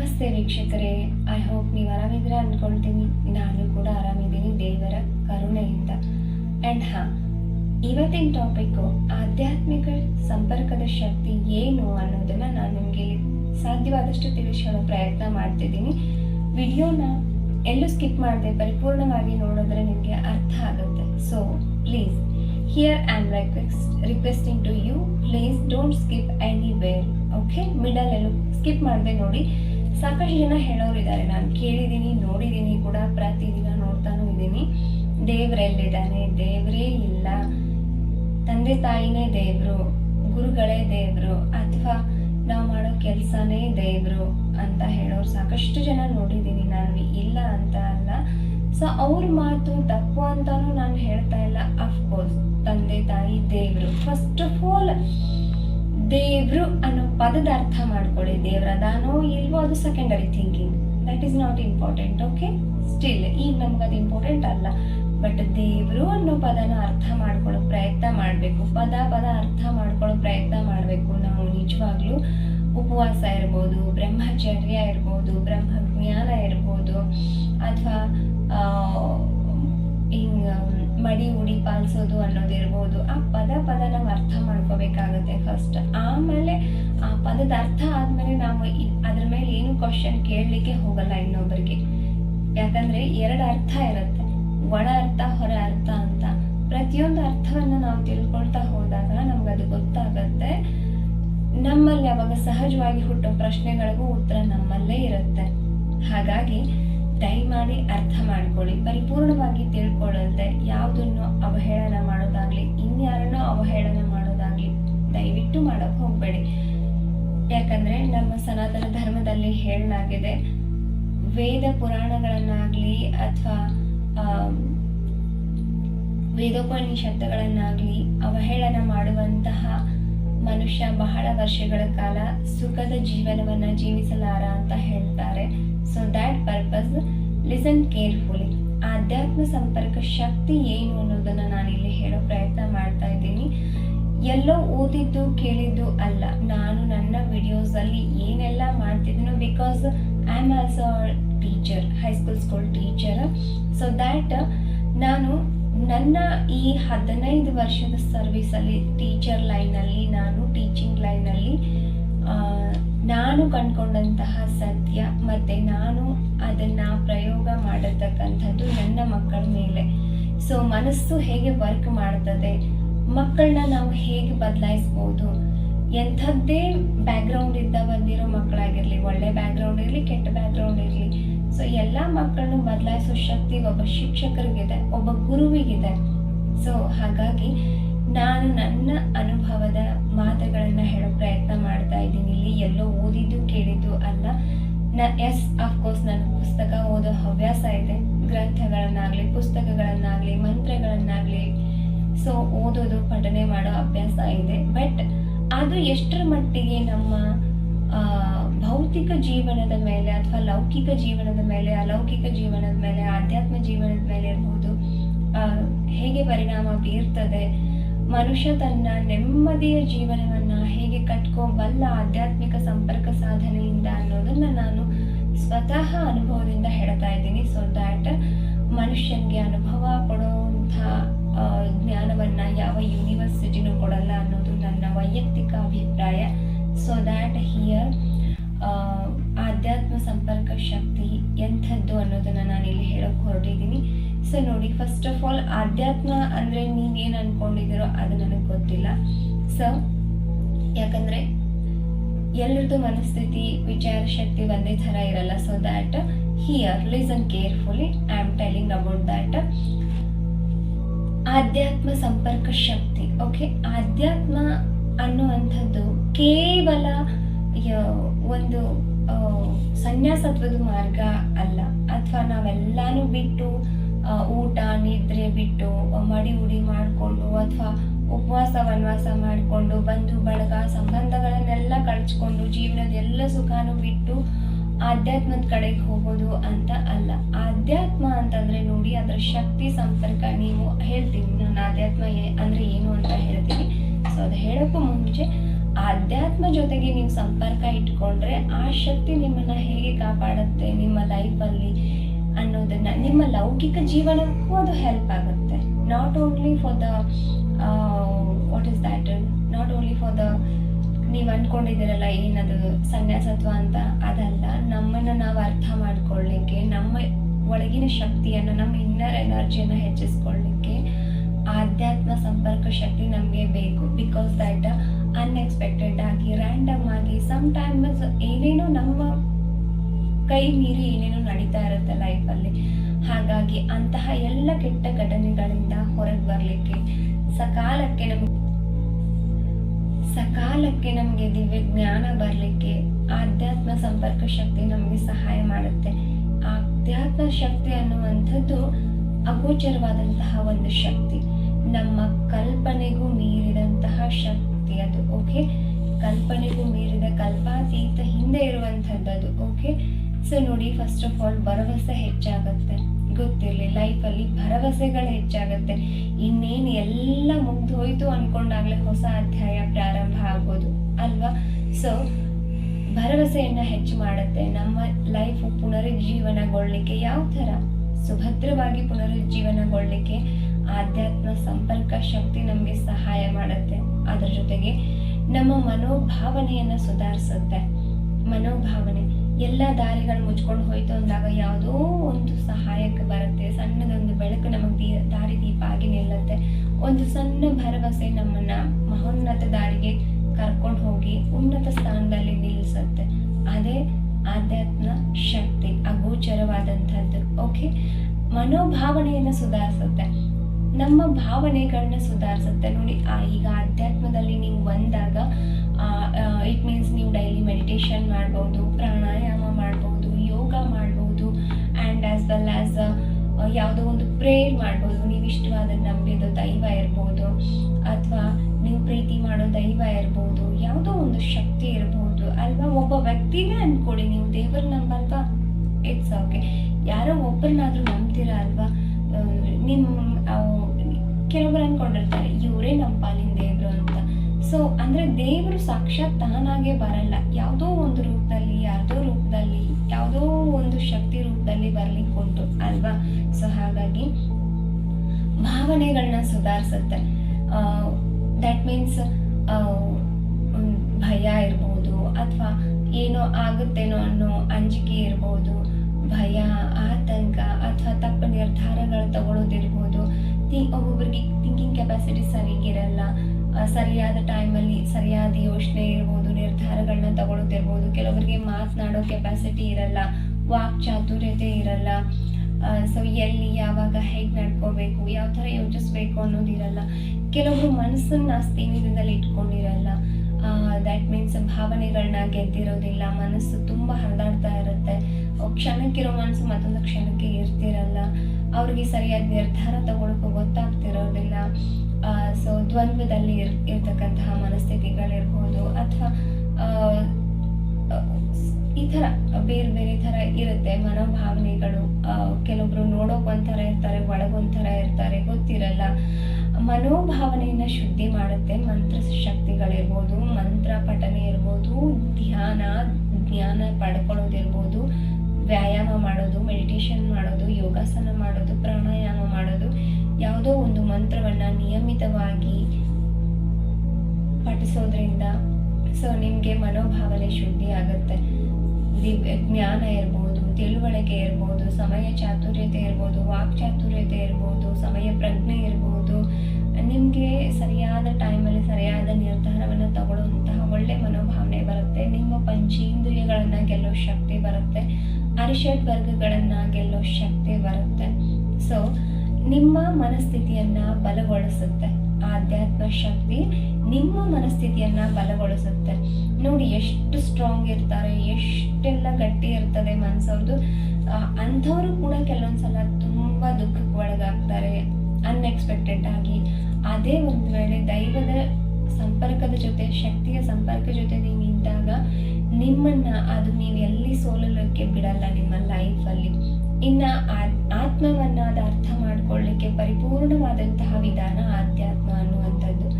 ನಮಸ್ತೆ ವೀಕ್ಷಕರೇ. I hope ನೀವು ಆರಾಮಿದ್ರೆ ಅಂದ್ಕೊಳ್ತೀನಿ. ನಾನು ಕೂಡ ಆರಾಮಿದ್ದೀನಿ ದೇವರ ಕರುಣೆಯಿಂದ. ಆ್ಯಂಡ್ ಹಾಂ, ಇವತ್ತಿನ ಟಾಪಿಕ್ಕು ಆಧ್ಯಾತ್ಮಿಕ ಸಂಪರ್ಕದ ಶಕ್ತಿ ಏನು ಅನ್ನೋದನ್ನು ನಾನು ನಿಮಗೆ ಸಾಧ್ಯವಾದಷ್ಟು ತಿಳಿಸಲು ಪ್ರಯತ್ನ ಮಾಡ್ತಿದ್ದೀನಿ. ವಿಡಿಯೋನ ಎಲ್ಲೂ ಸ್ಕಿಪ್ ಮಾಡದೆ ಪರಿಪೂರ್ಣವಾಗಿ ನೋಡಿದ್ರೆ ನಿಮಗೆ ಅರ್ಥ ಆಗುತ್ತೆ. So please here am request requesting to you please don't skip anywhere okay middle ಎಲ್ಲೂ ಸ್ಕಿಪ್ ಮಾಡದೆ ನೋಡಿ. ಸಾಕಷ್ಟು ಜನ ಹೇಳೋರಿದ್ದಾರೆ. ನಾನು ಕೇಳಿದ್ದೀನಿ, ನೋಡಿದ್ದೀನಿ ಕೂಡ ಪ್ರತಿದಿನ ನೋಡ್ತಾನೂ ಇದ್ದೀನಿ. ದೇವರೆಲ್ಲಿದ್ದಾನೆ? ದೇವರೇ ಇಲ್ಲ. ತಂದೆ ತಾಯಿನೇ ದೇವರು, ಗುರುಗಳೇ ದೇವರು, ಅಥವಾ ನಾವು ಮಾಡೋ ಕೆಲಸನೇ ದೇವರು ಅಂತ ಹೇಳೋರು ಸಾಕಷ್ಟು ಜನ ನೋಡಿದ್ದೀನಿ. ನಾನು ಇಲ್ಲ ಅಂತ ಅಲ್ಲ. ಸೊ, ಅವ್ರ ಮಾತು ತಪ್ಪು ಅಂತಾನು ನಾನು ಹೇಳ್ತಾ ಇಲ್ಲ. ಅಫ್ಕೋರ್ಸ್ ತಂದೆ ತಾಯಿ ದೇವರು. ಫಸ್ಟ್ ಆಫ್ ಆಲ್ ದೇವ್ರು ಅನ್ನೋ ಪದದ ಅರ್ಥ ಮಾಡ್ಕೊಳ್ಳಿ ದೇವ್ರದಾನೋ ಇಲ್ವೋ ಅದು secondary thinking that is not important okay still ಈಗ ನಮ್ಗೆ ಅದು ಇಂಪಾರ್ಟೆಂಟ್ ಅಲ್ಲ. ಬಟ್ ದೇವರು ಅನ್ನೋ ಪದನ ಅರ್ಥ ಮಾಡ್ಕೊಳ್ಳೋ ಪ್ರಯತ್ನ ಮಾಡಬೇಕು. ಪದ ಪದ ಅರ್ಥ ಮಾಡ್ಕೊಳ್ಳೋ ಪ್ರಯತ್ನ ಮಾಡಬೇಕು. ನಾವು ನಿಜವಾಗ್ಲೂ ಉಪವಾಸ ಇರ್ಬೋದು, ಬ್ರಹ್ಮಚರ್ಯ ಇರ್ಬೋದು, ಬ್ರಹ್ಮಜ್ಞಾನ ಇರ್ಬೋದು, ಅಥವಾ ಹಿಂಗ ಮಡಿ, ಉಡಿ ಪಾಲಿಸೋದು ಅನ್ನೋದಿರ್ಬೋದು. ಆ ಪದ ಪದ ನಾವು ಅರ್ಥ ಮಾಡ್ಕೋಬೇಕಾಗುತ್ತೆ ಫಸ್ಟ್ ಆಮೇಲೆ ಆ ಪದದ ಅರ್ಥ ಆದ್ಮೇಲೆ ನಾವು ಅದ್ರ ಮೇಲೆ ಏನು ಕ್ವಶನ್ ಕೇಳಲಿಕ್ಕೆ ಹೋಗಲ್ಲ ಇನ್ನೊಬ್ಬರಿಗೆ ಯಾಕಂದ್ರೆ ಎರಡು ಅರ್ಥ ಇರುತ್ತೆ. ಒಳ ಅರ್ಥ, ಹೊರ ಅರ್ಥ ಅಂತ. ಪ್ರತಿಯೊಂದು ಅರ್ಥವನ್ನು ನಾವು ತಿಳ್ಕೊಳ್ತಾ ಹೋದಾಗ ನಮ್ಗೆ ಅದು ಗೊತ್ತಾಗತ್ತೆ. ನಮ್ಮಲ್ಲಿ ಅವಾಗ ಸಹಜವಾಗಿ ಹುಟ್ಟೋ ಪ್ರಶ್ನೆಗಳಿಗೂ ಉತ್ತರ ನಮ್ಮಲ್ಲೇ ಇರುತ್ತೆ. ಹಾಗಾಗಿ ದಯಮಾಡಿ ಅರ್ಥ ಮಾಡ್ಕೊಳ್ಳಿ, ಪರಿಪೂರ್ಣವಾಗಿ ತಿಳ್ಕೊಳ್ಳದೆ ಯಾವುದನ್ನು ಅವಹೇಳನ ಮಾಡೋದಾಗ್ಲಿ, ಇನ್ಯಾರನ್ನೋ ಅವಹೇಳನ ಮಾಡೋದಾಗ್ಲಿ ದಯವಿಟ್ಟು ಮಾಡೋಕೆ ಹೋಗಬೇಡಿ. ಯಾಕಂದ್ರೆ ನಮ್ಮ ಸನಾತನ ಧರ್ಮದಲ್ಲಿ ಹೇಳಲಾಗಿದೆ, ವೇದ ಪುರಾಣಗಳನ್ನಾಗ್ಲಿ ಅಥವಾ ವೇದೋಪನಿಷತ್ತುಗಳನ್ನಾಗ್ಲಿ ಅವಹೇಳನ ಮಾಡುವಂತಹ ಮನುಷ್ಯ ಬಹಳ ವರ್ಷಗಳ ಕಾಲ ಸುಖದ ಜೀವನವನ್ನ ಜೀವಿಸಲಾರ ಅಂತ ಹೇಳ್ತಾರೆ. So that purpose listen carefully ಆಧ್ಯಾತ್ಮ ಸಂಪರ್ಕ ಶಕ್ತಿ ಏನು ಅನ್ನೋದನ್ನ ನಾನು ಇಲ್ಲಿ ಹೇಳೋ ಪ್ರಯತ್ನ ಮಾಡ್ತಾ ಇದ್ದೀನಿ. ಎಲ್ಲೋ ಓದಿದ್ದು ಕೇಳಿದ್ದು ಅಲ್ಲ. ನಾನು ನನ್ನ ವಿಡಿಯೋಸ್ ಅಲ್ಲಿ ಏನೆಲ್ಲ ಮಾಡ್ತಿದ್ದೀನೋ because I am also teacher high school school teacher so that ನಾನು ನನ್ನ ಈ ಹದಿನೈದು ವರ್ಷದ ಸರ್ವಿಸಲ್ಲಿ ಟೀಚರ್ ಲೈನಲ್ಲಿ ನಾನು ಟೀಚಿಂಗ್ ಲೈನಲ್ಲಿ ನಾನು ಕಂಡುಕೊಂಡಂತಹ ಸತ್ಯ ಮತ್ತು ನಾನು ಅದನ್ನು ಪ್ರಯೋಗ ಮಾಡತಕ್ಕಂಥದ್ದು ನನ್ನ ಮಕ್ಕಳ ಮೇಲೆ. ಸೊ ಮನಸ್ಸು ಹೇಗೆ ವರ್ಕ್ ಮಾಡ್ತದೆ, ಮಕ್ಕಳನ್ನ ನಾವು ಹೇಗೆ ಬದಲಾಯಿಸ್ಬೋದು, ಎಂಥದ್ದೇ ಬ್ಯಾಕ್ಗ್ರೌಂಡ್ ಇಂದ ಬಂದಿರೋ ಮಕ್ಕಳಾಗಿರಲಿ, ಒಳ್ಳೆ ಬ್ಯಾಕ್ಗ್ರೌಂಡ್ ಇರಲಿ, ಕೆಟ್ಟ ಬ್ಯಾಕ್ಗ್ರೌಂಡ್ ಇರಲಿ ಸೊ ಎಲ್ಲ ಮಕ್ಕಳನ್ನು ಬದಲಾಯಿಸೋ ಶಕ್ತಿ ಒಬ್ಬ ಶಿಕ್ಷಕರಿಗಿದೆ, ಒಬ್ಬ ಗುರುವಿಗಿದೆ. ಸೊ ಹಾಗಾಗಿ ನಾನು ನನ್ನ ಅನುಭವದ ಮಾತುಗಳನ್ನು ಹೇಳೋ ಪ್ರಯತ್ನ ಮಾಡ್ತಾ ಇದ್ದೀನಿ. ಇಲ್ಲಿ ಎಲ್ಲೋ ಓದಿದ್ದು ಕೇಳಿದ್ದು ಅಲ್ಲ. ನ ಎಸ್ ಅಫ್ಕೋರ್ಸ್ ನನ್ನ ಪುಸ್ತಕ ಓದೋ ಹವ್ಯಾಸ ಇದೆ. ಗ್ರಂಥಗಳನ್ನಾಗಲಿ, ಪುಸ್ತಕಗಳನ್ನಾಗಲಿ, ಮಂತ್ರಗಳನ್ನಾಗಲಿ. ಸೊ ಓದೋದು, ಪಠನೆ ಮಾಡೋ ಅಭ್ಯಾಸ ಇದೆ. ಬಟ್ ಅದು ಎಷ್ಟರ ಮಟ್ಟಿಗೆ ನಮ್ಮ ಭೌತಿಕ ಜೀವನದ ಮೇಲೆ ಅಥವಾ ಲೌಕಿಕ ಜೀವನದ ಮೇಲೆ, ಅಲೌಕಿಕ ಜೀವನದ ಮೇಲೆ, ಆಧ್ಯಾತ್ಮ ಜೀವನದ ಮೇಲೆ ಇರ್ಬೋದು ಹೇಗೆ ಪರಿಣಾಮ ಬೀರ್ತದೆ? ಮನುಷ್ಯ ತನ್ನ ನೆಮ್ಮದಿಯ ಜೀವನವನ್ನ ಹೇಗೆ ಕಟ್ಕೊಬಲ್ಲ ಆಧ್ಯಾತ್ಮಿಕ ಸಂಪರ್ಕ ಸಾಧನೆಯಿಂದ ಅನ್ನೋದನ್ನ ನಾನು ಸ್ವತಃ ಅನುಭವದಿಂದ ಹೇಳ್ತಾ ಇದ್ದೀನಿ. ಸೊ ದ್ಯಾಟ್ ಮನುಷ್ಯನಿಗೆ ಅನುಭವ ಕೊಡುವಂಥ ಜ್ಞಾನವನ್ನ ಯಾವ ಯೂನಿವರ್ಸಿಟಿನೂ ಕೊಡಲ್ಲ ಅನ್ನೋದು ನನ್ನ ವೈಯಕ್ತಿಕ ಅಭಿಪ್ರಾಯ. ಸೊ ದ್ಯಾಟ್ ಹಿಯರ್ ಆಧ್ಯಾತ್ಮ ಸಂಪರ್ಕ ಶಕ್ತಿ ಎಂಥದ್ದು ಅನ್ನೋದನ್ನ ನಾನು ಇಲ್ಲಿ ಹೇಳೋಕೆ ಹೊರಟಿದ್ದೀನಿ. ಸೊ ನೋಡಿ ಫಸ್ಟ್ ಆಫ್ ಆಲ್ ಆಧ್ಯಾತ್ಮ ಅಂದರೆ ನೀವೇನು ಅನ್ಕೊಂಡಿದಿರೋ ಅದು ನನಗೆ ಗೊತ್ತಿಲ್ಲ. ಸೊ ಯಾಕಂದರೆ ಎಲ್ಲರದ್ದು ಮನಸ್ಥಿತಿ, ವಿಚಾರ ಶಕ್ತಿ ಒಂದೇ ಥರ ಇರಲ್ಲ. So that here listen carefully I am telling about that ಆಧ್ಯಾತ್ಮ ಸಂಪರ್ಕ ಶಕ್ತಿ ಓಕೆ ಆಧ್ಯಾತ್ಮ ಅನ್ನುವಂಥದ್ದು ಕೇವಲ ಒಂದು ಸನ್ಯಾಸತ್ವದ ಮಾರ್ಗ ಅಲ್ಲ. ಅಥವಾ ನಾವೆಲ್ಲಾನು ಬಿಟ್ಟು ಊಟ, ನಿದ್ರೆ ಬಿಟ್ಟು, ಮಡಿ ಉಡಿ ಮಾಡಿಕೊಂಡು, ಅಥವಾ ಉಪವಾಸ, ವನವಾಸ ಮಾಡಿಕೊಂಡು, ಬಂಧು, ಬಳಗ ಸಂಬಂಧಗಳನ್ನೆಲ್ಲ ಕಳ್ಚ್ಕೊಂಡು ಜೀವನದ ಎಲ್ಲ ಸುಖಾನು ಬಿಟ್ಟು ಆಧ್ಯಾತ್ಮದ ಕಡೆಗೆ ಹೋಗೋದು ಅಂತ ಅಲ್ಲ. ಆಧ್ಯಾತ್ಮ ಅಂತಂದ್ರೆ ನೋಡಿ, ಅದರ ಶಕ್ತಿ ಸಂಪರ್ಕ ನೀವು ಹೇಳ್ತೀನಿ. ನಾನು ಆಧ್ಯಾತ್ಮ ಅಂದ್ರೆ ಏನು ಅಂತ ಹೇಳ್ತೀನಿ. ಸೊ ಅದು ಹೇಳೋಕ್ಕೂ ಮುಂಚೆ ಆಧ್ಯಾತ್ಮ ಜೊತೆಗೆ ನೀವು ಸಂಪರ್ಕ ಇಟ್ಕೊಂಡ್ರೆ ಆ ಶಕ್ತಿ ನಿಮ್ಮನ್ನ ಹೇಗೆ ಕಾಪಾಡುತ್ತೆ ನಿಮ್ಮ ಲೈಫಲ್ಲಿ ಅನ್ನೋದನ್ನ, ನಿಮ್ಮ ಲೌಕಿಕ ಜೀವನಕ್ಕೂ ಅದು ಹೆಲ್ಪ್ ಆಗುತ್ತೆ. Not only for the what is that not only for the ನೀವು ಅಂದ್ಕೊಂಡಿದ್ದೀರಲ್ಲ ಏನದು ಸನ್ಯಾಸತ್ವ ಅಂತ, ಅದಲ್ಲ, ನಮ್ಮನ್ನು ನಾವು ಅರ್ಥ ಮಾಡ್ಕೊಳ್ಳಿಕ್ಕೆ, ನಮ್ಮ ಒಳಗಿನ ಶಕ್ತಿಯನ್ನು, ನಮ್ಮ ಇನ್ನರ್ ಎನರ್ಜಿಯನ್ನು ಹೆಚ್ಚಿಸ್ಕೊಳ್ಳಿಕ್ಕೆ ಆಧ್ಯಾತ್ಮ ಸಂಪರ್ಕ ಶಕ್ತಿ ನಮಗೆ ಬೇಕು. ಬಿಕಾಸ್ ದ್ಯಾಟ್ ಅನ್ಎಕ್ಸ್ಪೆಕ್ಟೆಡ್ ಆಗಿ ರ್ಯಾಂಡಮ್ ಆಗಿ ಸಮ್ ಟೈಮ್ಸ್ ಏನೇನೋ ನಮ್ಮ ಕೈ ಮೀರಿ ಏನೇನೋ ನಡೀತಾ ಇರುತ್ತೆ ಲೈಫಲ್ಲಿ ಹಾಗಾಗಿ ಅಂತಹ ಎಲ್ಲ ಕೆಟ್ಟ ಘಟನೆಗಳಿಂದ ಹೊರಗೆ ಬರಲಿಕ್ಕೆ ಸಕಾಲಕ್ಕೆ ನಮ್ಗೆ ಸಕಾಲಕ್ಕೆ ನಮಗೆ ದಿವ್ಯ ಜ್ಞಾನ ಬರಲಿಕ್ಕೆ ಆಧ್ಯಾತ್ಮ ಸಂಪರ್ಕ ಶಕ್ತಿ ನಮಗೆ ಸಹಾಯ ಮಾಡುತ್ತೆ. ಆಧ್ಯಾತ್ಮ ಶಕ್ತಿ ಅನ್ನುವಂಥದ್ದು ಅಗೋಚರವಾದಂತಹ ಒಂದು ಶಕ್ತಿ. ನಮ್ಮ ಕಲ್ಪನೆಗೂ ಮೀರಿದಂತಹ ಶಕ್ತಿ. ಅದು ಓಕೆ ಕಲ್ಪನೆಗೂ ಮೀರಿದ ಕಲ್ಪಾತೀತ ಹಿಂದೆ ಇರುವಂಥದ್ದು ಅದು ಓಕೆ ಸೊ ನೋಡಿ ಫಸ್ಟ್ ಆಫ್ ಆಲ್ ಭರವಸೆ ಹೆಚ್ಚಾಗುತ್ತೆ. ಗೊತ್ತಿರಲಿ ಲೈಫಲ್ಲಿ ಭರವಸೆಗಳು ಹೆಚ್ಚಾಗುತ್ತೆ. ಇನ್ನೇನು ಎಲ್ಲ ಮುಗ್ದು ಹೋಯ್ತು ಅನ್ಕೊಂಡಾಗಲೇ ಹೊಸ ಅಧ್ಯಾಯ ಪ್ರಾರಂಭ ಆಗೋದು ಅಲ್ವಾ? ಸೊ ಭರವಸೆಯನ್ನು ಹೆಚ್ಚು ಮಾಡುತ್ತೆ. ನಮ್ಮ ಲೈಫ್ ಪುನರುಜ್ಜೀವನಗೊಳ್ಳಿಕ್ಕೆ ಯಾವ ಥರ? ಸುಭದ್ರವಾಗಿ ಪುನರುಜ್ಜೀವನಗೊಳ್ಳಿಕ್ಕೆ ಆಧ್ಯಾತ್ಮ ಸಂಪರ್ಕ ಶಕ್ತಿ ನಮಗೆ ಸಹಾಯ ಮಾಡುತ್ತೆ. ಅದರ ಜೊತೆಗೆ ನಮ್ಮ ಮನೋಭಾವನೆಯನ್ನು ಸುಧಾರಿಸುತ್ತೆ. ಮನೋಭಾವನೆ, ಎಲ್ಲ ದಾರಿಗಳು ಮುಚ್ಕೊಂಡು ಹೋಯ್ತು ಅಂದಾಗ ಯಾವುದೋ ಒಂದು ಸಹಾಯಕ್ಕೆ ಬರುತ್ತೆ. ಸಣ್ಣದೊಂದು ಬೆಳಕು ನಮಗೆ ದೀ, ದಾರಿ ದೀಪ ಆಗಿ ನಿಲ್ಲುತ್ತೆ. ಒಂದು ಸಣ್ಣ ಭರವಸೆ ನಮ್ಮನ್ನ ಮಹೋನ್ನತ ದಾರಿಗೆ ಕರ್ಕೊಂಡು ಹೋಗಿ ಉನ್ನತ ಸ್ಥಾನದಲ್ಲಿ ನಿಲ್ಲಿಸುತ್ತೆ ಅದೇ ಆಧ್ಯಾತ್ಮ ಶಕ್ತಿ, ಅಗೋಚರವಾದಂಥದ್ದು. ಓಕೆ ಮನೋಭಾವನೆಯನ್ನು ಸುಧಾರಿಸುತ್ತೆ. ನಮ್ಮ ಭಾವನೆಗಳನ್ನ ಸುಧಾರಿಸುತ್ತೆ ನೋಡಿ. ಈಗ ಅಧ್ಯಾತ್ಮದಲ್ಲಿ ನೀವು ಬಂದಾಗ ಇಟ್ ಮೀನ್ಸ್ ನೀವು ಡೈಲಿ ಮೆಡಿಟೇಷನ್ ಮಾಡ್ಬೋದು, ಪ್ರಾಣಾಯಾಮ ಮಾಡ್ಬೋದು, ಯೋಗ ಮಾಡ್ಬೋದು ಆ್ಯಂಡ್ ಆ್ಯಸ್ ವೆಲ್ ಆ್ಯಸ್ ಯಾವುದೋ ಒಂದು ಪ್ರೇಯರ್ ಮಾಡ್ಬೋದು. ನೀವು ಇಷ್ಟವಾದ ನಂಬಿದ ದೈವ ಇರ್ಬೋದು, ಅಥವಾ ನೀವು ಪ್ರೀತಿ ಮಾಡೋ ದೈವ ಇರ್ಬೋದು, ಯಾವುದೋ ಒಂದು ಶಕ್ತಿ ಇರ್ಬೋದು, ಅಲ್ವಾ? ಒಬ್ಬ ವ್ಯಕ್ತಿನೇ ಅಂದ್ಕೊಳ್ಳಿ ನೀವು. ದೇವ್ರ ನಂಬಲ್ವಾ? ಇಟ್ಸ್ ಓಕೆ ಯಾರೋ ಒಬ್ಬರನ್ನಾದ್ರೂ ನಂಬ್ತೀರಾ ಅಲ್ವಾ? ನಿಮ್ಮ ಕೆಲವರು ಅನ್ಕೊಂಡಿರ್ತಾರೆ, ಇವರೇ ನಮ್ಮ ಪಾಲಿನ ದೇವರು ಅಂತ. ಸೊ ಅಂದ್ರೆ ದೇವರು ಸಾಕ್ಷಾತ್ ತಾನಾಗೆ ಬರಲ್ಲ. ಯಾವುದೋ ಒಂದು ರೂಪದಲ್ಲಿ ಯಾವುದೋ ರೂಪದಲ್ಲಿ, ಯಾವುದೋ ಒಂದು ಶಕ್ತಿ ರೂಪದಲ್ಲಿ ಬರ್ಲಿಕ್ಕೆ ಉಂಟು, ಅಲ್ವಾ? ಸೊ ಹಾಗಾಗಿ ಭಾವನೆಗಳನ್ನ ಸುಧಾರಿಸುತ್ತೆ. ದಟ್ ಮೀನ್ಸ್ ಭಯ ಇರ್ಬೋದು, ಅಥವಾ ಏನೋ ಆಗುತ್ತೇನೋ ಅನ್ನೋ ಅಂಜಿಕೆ ಇರ್ಬೋದು, ಭಯ, ಆತಂಕ, ಅಥವಾ ತಪ್ಪು ನಿರ್ಧಾರಗಳು ತಗೊಳ್ಳೋದಿರ್ಬೋದು ಒಬ್ಬೊಬ್ಬರಿಗೆ ಥಿಂಕಿಂಗ್ ಕೆಪಾಸಿಟಿ ಸರಿಗಿರಲ್ಲ. ಸರಿಯಾದ ಟೈಮಲ್ಲಿ ಸರಿಯಾದ ಯೋಚನೆ ಇರ್ಬೋದು ನಿರ್ಧಾರಗಳನ್ನ ತಗೊಳ್ಳೋದಿರ್ಬೋದು ಕೆಲವರಿಗೆ ಮಾತನಾಡೋ ಕೆಪಾಸಿಟಿ ಇರಲ್ಲ. ವಾಕ್ ಚಾತುರ್ಯತೆ ಇರಲ್ಲ. ಸೊ ಎಲ್ಲಿ, ಯಾವಾಗ ಹೇಗೆ ನಡ್ಕೋಬೇಕು, ಯಾವ ಥರ ಯೋಚಿಸ್ಬೇಕು ಅನ್ನೋದಿರಲ್ಲ ಕೆಲವರು ಮನಸ್ಸನ್ನ ಸ್ಥಿಮಿತದಲ್ಲಿ ಇಟ್ಕೊಂಡಿರಲ್ಲ. ದ್ಯಾಟ್ ಮೀನ್ಸ್ ಭಾವನೆಗಳನ್ನ ಗೆದ್ದಿರೋದಿಲ್ಲ. ಮನಸ್ಸು ತುಂಬ ಹರಿದಾಡ್ತಾ ಇರುತ್ತೆ. ಕ್ಷಣಕ್ಕಿರೋ ಮನಸ್ಸು ಮತ್ತೊಂದು ಕ್ಷಣಕ್ಕೆ ಇರ್ತಿರಲ್ಲ. ಅವ್ರಿಗೆ ಸರಿಯಾದ ನಿರ್ಧಾರ ತಗೊಳಕ್ಕೂ ಗೊತ್ತಾಗ್ತಿರೋದಿಲ್ಲ. ಸೊ ದ್ವಂದ್ವದಲ್ಲಿ ಇರ್, ಇರ್ತಕ್ಕಂತಹ ಮನಸ್ಥಿತಿಗಳಿರ್ಬೋದು ಅಥವಾ ಈ ಥರ ಬೇರೆ ಬೇರೆ ಥರ ಇರುತ್ತೆ ಮನೋಭಾವನೆಗಳು. ಕೆಲವೊಬ್ರು ನೋಡೋಕೆ ಒಂಥರ ಇರ್ತಾರೆ ಒಳಗೊಂಥರ ಇರ್ತಾರೆ, ಗೊತ್ತಿರಲ್ಲ. ಮನೋಭಾವನೆಯನ್ನು ಶುದ್ಧಿ ಮಾಡುತ್ತೆ ಮಂತ್ರ ಶಕ್ತಿಗಳಿರ್ಬೋದು, ಮಂತ್ರ ಪಠನೆ ಇರ್ಬೋದು, ಧ್ಯಾನ, ಜ್ಞಾನ ಪಡ್ಕೊಳ್ಳೋದಿರ್ಬೋದು. ಮೆಡಿಟೇಷನ್ ಮಾಡೋದು, ಯೋಗಾಸನ ಮಾಡೋದು, ಪ್ರಾಣಾಯಾಮ ಮಾಡೋದು, ಯಾವುದೋ ಒಂದು ಮಂತ್ರವನ್ನು ನಿಯಮಿತವಾಗಿ ಪಠಿಸೋದ್ರಿಂದ ಸೊ ನಿಮಗೆ ಮನೋಭಾವನೆ ಶುದ್ಧಿ ಆಗುತ್ತೆ. ಜ್ಞಾನ ಇರ್ಬೋದು, ತಿಳುವಳಿಕೆ ಇರ್ಬೋದು, ಸಮಯ ಚಾತುರ್ಯತೆ ಇರ್ಬೋದು, ವಾಕ್ ಚಾತುರ್ಯತೆ ಇರ್ಬೋದು, ಸಮಯ ಪ್ರಜ್ಞೆ ಇರ್ಬೋದು, ನಿಮಗೆ ಸರಿಯಾದ ಟೈಮಲ್ಲಿ ಸರಿಯಾದ ನಿರ್ಧಾರವನ್ನು ತಗೊಳ್ಳುವಂತಹ ಒಳ್ಳೆ ಮನೋಭಾವನೆ ಬರುತ್ತೆ. ನಿಮ್ಮ ಪಂಚೇಂದ್ರಿಯಗಳನ್ನು ಗೆಲ್ಲೋ ಶಕ್ತಿ ಬರುತ್ತೆ. ಅರಿಷಡ್ ವರ್ಗಗಳನ್ನು ಗೆಲ್ಲೋ ಶಕ್ತಿ ಬರುತ್ತೆ. ಸೊ ನಿಮ್ಮ ಮನಸ್ಥಿತಿಯನ್ನ ಬಲಗೊಳಿಸುತ್ತೆ. ಆಧ್ಯಾತ್ಮ ಶಕ್ತಿ ನಿಮ್ಮ ಮನಸ್ಥಿತಿಯನ್ನ ಬಲಗೊಳಿಸುತ್ತೆ. ನೋಡಿ, ಎಷ್ಟು ಸ್ಟ್ರಾಂಗ್ ಇರ್ತಾರೆ, ಎಷ್ಟೆಲ್ಲ ಗಟ್ಟಿ ಇರ್ತದೆ ಮನಸ್ಸವ್ರದ್ದು ಅಂಥವ್ರು ಕೂಡ ಕೆಲವೊಂದ್ಸಲ ತುಂಬ ದುಃಖಕ್ಕೆ ಒಳಗಾಗ್ತಾರೆ. ಅನ್ಎಕ್ಸ್ಪೆಕ್ಟೆಡ್ ಆಗಿ. ಅದೇ ಒಂದು ವೇಳೆ ದೈವದ ಸಂಪರ್ಕದ ಜೊತೆ, ಶಕ್ತಿಯ ಸಂಪರ್ಕ ಜೊತೆ ನೀವು ನಿಂತಾಗ ನಿಮ್ಮನ್ನ ಅದು ನೀವು ಎಲ್ಲಿ ಸೋಲಲಿಕ್ಕೆ ಬಿಡಲ್ಲ ನಿಮ್ಮ ಲೈಫಲ್ಲಿ ಇನ್ನ ಆತ್ಮವನ್ನ ಅದು ಅರ್ಥ ಮಾಡ್ಕೊಳ್ಳಿಕ್ಕೆ ಪರಿಪೂರ್ಣವಾದಂತಹ ವಿಧಾನ ಆಧ್ಯಾತ್ಮ ಅನ್ನುವಂಥದ್ದು.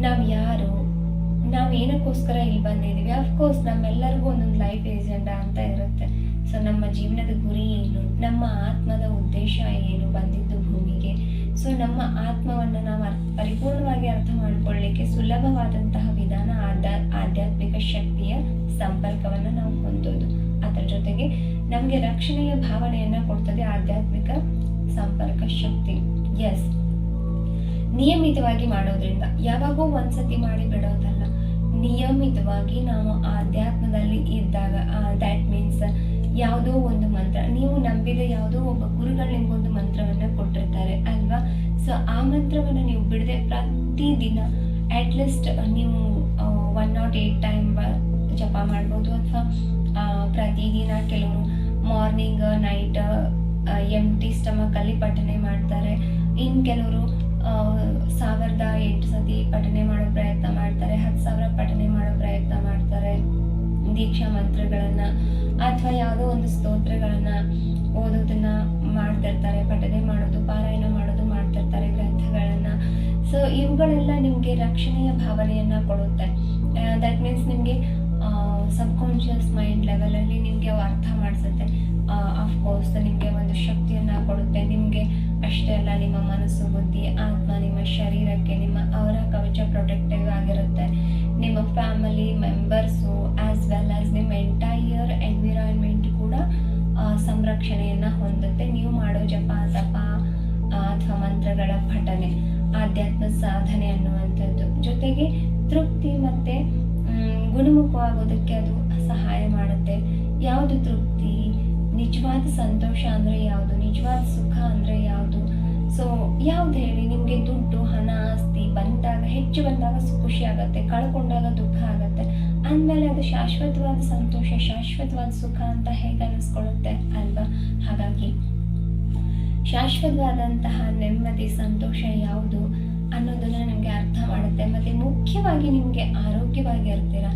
ನಾವು ಯಾರು? ನಾವು ಏನಕ್ಕೋಸ್ಕರ ಇಲ್ಲಿ ಬಂದಿದ್ದೀವಿ? ಅಫ್ಕೋರ್ಸ್ ನಮ್ಮೆಲ್ಲರಿಗೂ ಒಂದೊಂದು ಲೈಫ್ ಏಜೆಂಡಾ ಅಂತ ಇರುತ್ತೆ. ಸೊ ನಮ್ಮ ಜೀವನದ ಗುರಿ ಏನು? ನಮ್ಮ ಆತ್ಮದ ಉದ್ದೇಶ ಏನು? ಬಂದಿದ್ದು ಸೊ ನಮ್ಮ ಆತ್ಮವನ್ನು ನಾವು ಪರಿಪೂರ್ಣವಾಗಿ ಅರ್ಥ ಮಾಡ್ಕೊಳ್ಳಿಕ್ಕೆ ಸುಲಭವಾದಂತಹ ವಿಧಾನ ಆಧ್ಯ ಆಧ್ಯಾತ್ಮಿಕ ಶಕ್ತಿಯ ಸಂಪರ್ಕವನ್ನು ನಾವು ಹೊಂದೋದು. ಅದರ ಜೊತೆಗೆ ನಮಗೆ ರಕ್ಷಣೆಯ ಭಾವನೆಯನ್ನ ಕೊಡ್ತದೆ ಆಧ್ಯಾತ್ಮಿಕ ಸಂಪರ್ಕ ಶಕ್ತಿ. ಎಸ್ ನಿಯಮಿತವಾಗಿ ಮಾಡೋದ್ರಿಂದ ಯಾವಾಗೋ ಒಂದ್ಸತಿ ಮಾಡಿ ಬಿಡೋದಲ್ಲ. ನಿಯಮಿತವಾಗಿ ನಾವು ಆಧ್ಯಾತ್ಮದಲ್ಲಿ ಇದ್ದಾಗ ದ್ಯಾಟ್ ಮೀನ್ಸ್ ಯಾವುದೋ ಒಂದು ಮಂತ್ರ, ನೀವು ನಂಬಿದ ಯಾವುದೋ ಒಬ್ಬ ಗುರುಗಳು ಮಂತ್ರವನ್ನು ಕೊಟ್ಟಿರ್ತಾರೆ. ಅಲ್ವಾ? ಸೊ ಆ ಮಂತ್ರವನ್ನು ನೀವು ಬಿಡದೆ ಪ್ರತಿದಿನ ಅಟ್ಲೀಸ್ಟ್ ನೀವು ಒನ್ ನಾಟ್ ಏಟ್ ಟೈಮ್ ಜಪ ಮಾಡ್ಬೋದು ಅಥವಾ ಪ್ರತಿದಿನ ಕೆಲವರು ಮಾರ್ನಿಂಗ್ ನೈಟ್ ಎಂ ಟಿ ಸ್ಟಮಕಲ್ಲಿ ಪಠನೆ ಮಾಡ್ತಾರೆ. ಇನ್ನು ಕೆಲವರು ಸಾವಿರದ ಎಂಟು ಸತಿ ಪಠನೆ ಮಾಡೋ ಪ್ರಯತ್ನ ಮಾಡ್ತಾರೆ. ಹತ್ತು ಸಾವಿರ ಪಠನೆ ಮಾಡೋ ಪ್ರಯತ್ನ ಮಾಡ್ತಾರೆ. ದೀಕ್ಷಾ ಮಂತ್ರಗಳನ್ನು ಅಥವಾ ಯಾವುದೋ ಒಂದು ಸ್ತೋತ್ರಗಳನ್ನು ಓದೋದನ್ನ ಮಾಡ್ತಿರ್ತಾರೆ, ಪಠನೆ ಮಾಡೋದು, ಪಾರಾಯಣ ಮಾಡೋದು. ಸೊ ಇವುಗಳೆಲ್ಲ ನಿಮಗೆ ರಕ್ಷಣೆಯ ಭಾವನೆಯನ್ನು ಕೊಡುತ್ತೆ. ದಟ್ ಮೀನ್ಸ್ ನಿಮಗೆ ಸಬ್ಕಾನ್ಷಿಯಸ್ ಮೈಂಡ್ ಲೆವೆಲಲ್ಲಿ ನಿಮಗೆ ಅರ್ಥ ಮಾಡಿಸುತ್ತೆ. ಆಫ್ಕೋರ್ಸ್ ನಿಮಗೆ ಒಂದು ಶಕ್ತಿಯನ್ನು ಕೊಡುತ್ತೆ. ನಿಮಗೆ ಅಷ್ಟೇ ಅಲ್ಲ, ನಿಮ್ಮ ಮನಸ್ಸು, ಬುದ್ಧಿ, ಆತ್ಮ, ನಿಮ್ಮ ಶರೀರಕ್ಕೆ ನಿಮ್ಮ ಅವರ ಕವಚ ಪ್ರೊಟೆಕ್ಟಿವ್ ಆಗಿರುತ್ತೆ. ನಿಮ್ಮ family members as well as ನಿಮ್ಮ ಎಂಟೈಯರ್ ಎನ್ವಿರಾನ್ಮೆಂಟ್ ಕೂಡ ಸಂರಕ್ಷಣೆಯನ್ನು ಹೊಂದುತ್ತೆ. ನೀವು ಮಾಡೋ ಜಪ, ತಪ ಅಥವಾ ಮಂತ್ರಗಳ ಪಠನೆ. ಆಧ್ಯಾತ್ಮ ಸಾಧನೆ ಅನ್ನುವಂಥದ್ದು. ಜೊತೆಗೆ ತೃಪ್ತಿ ಮತ್ತು ಗುಣಮುಖವಾಗೋದಕ್ಕೆ ಅದು ಸಹಾಯ ಮಾಡುತ್ತೆ. ಯಾವುದು ತೃಪ್ತಿ? ನಿಜವಾದ ಸಂತೋಷ ಅಂದರೆ ಯಾವುದು? ನಿಜವಾದ ಸುಖ ಅಂದರೆ ಯಾವುದು? ಸೊ ಯಾವ್ದು ಹೇಳಿ? ನಿಮಗೆ ದುಡ್ಡು, ಹಣ, ಆಸ್ತಿ ಬಂದಾಗ, ಹೆಚ್ಚು ಬಂದಾಗ ಖುಷಿ ಆಗುತ್ತೆ, ಕಳ್ಕೊಂಡಾಗ ದುಃಖ ಆಗುತ್ತೆ. ಅಂದಮೇಲೆ ಅದು ಶಾಶ್ವತವಾದ ಸಂತೋಷ, ಶಾಶ್ವತವಾದ ಸುಖ ಅಂತ ಹೇಗೆ ಅನ್ನಿಸ್ಕೊಳ್ಳುತ್ತೆ ಅಲ್ವಾ? ಹಾಗಾಗಿ ಶಾಶ್ವತವಾದಂತಹ ನೆಮ್ಮದಿ, ಸಂತೋಷ ಯಾವುದು ಅನ್ನೋದನ್ನ ನಿಮಗೆ ಅರ್ಥ ಮಾಡುತ್ತೆ. ಮತ್ತು ಮುಖ್ಯವಾಗಿ ನಿಮಗೆ ಆರೋಗ್ಯವಾಗಿ ಇರ್ತೀರ.